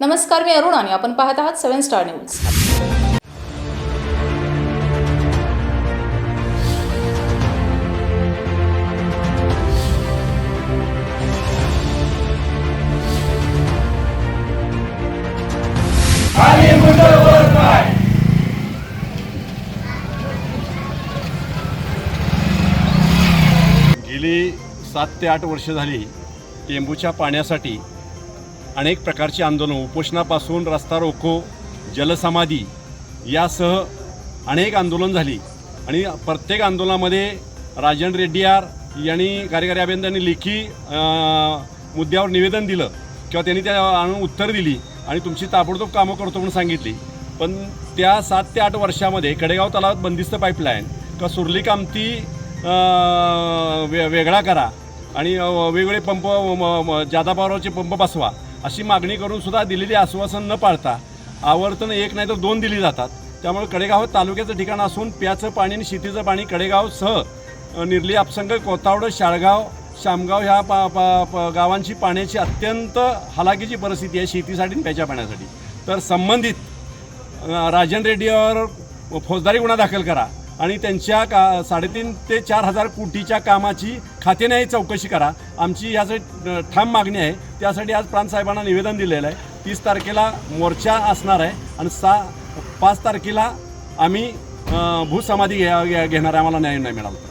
नमस्कार मी अरुण आणि आपण पाहत आहात सेव्हन स्टार न्यूज. गेली सात ते आठ वर्ष झाली टेंबूच्या पाण्यासाठी अनेक प्रकारची आंदोलनं उपोषणापासून रस्ता रोको जलसमाधी यासह अनेक आंदोलन झाली. आणि प्रत्येक आंदोलनामध्ये राजन रेड्डीयार यांनी कार्यकारी अभियंत्यांनी लेखी मुद्द्यावर निवेदन दिलं किंवा त्यांनी त्या आणून उत्तर दिली आणि तुमची ताबडतोब कामं करतो म्हणून सांगितली. पण त्या सात ते आठ वर्षामध्ये कडेगाव तलावात बंदिस्त पाईपलाईन किंवा सुरली कामती वे वेगळा करा आणि वेगवेगळे पंप म- जादा पंप बसवा. अशी मागणी करून सुद्धा दिलेली आश्वासन न पाळता आवर्तन एक नाही तर दोन दिली जातात. त्यामुळे कडेगाव तालुक्याचं ठिकाण असून प्याचं पाणी आणि शेतीचं पाणी कडेगावसह सह निर्ली अपसंग कोतावडं शाळगाव शामगाव ह्या पा पा प- गावांची पाण्याची अत्यंत हलाखीची परिस्थिती आहे शेतीसाठी आणि प्याच्या पाण्यासाठी. तर संबंधित राजन रेड्डीवर फौजदारी गुन्हा दाखल करा. आणि त्यांच्या का साडेतीन ते चार हजार कोटीच्या कामाची खात्याने चौकशी करा. आमची यासाठी ठाम मागणी आहे. त्यासाठी आज प्रांतसाहेबांना निवेदन दिलेलं आहे. तीस तारखेला मोर्चा असणार आहे आणि सा पाच तारखेला आम्ही भूसमाधी घ्या घेणार आहे. आम्हाला न्याय नाही मिळाला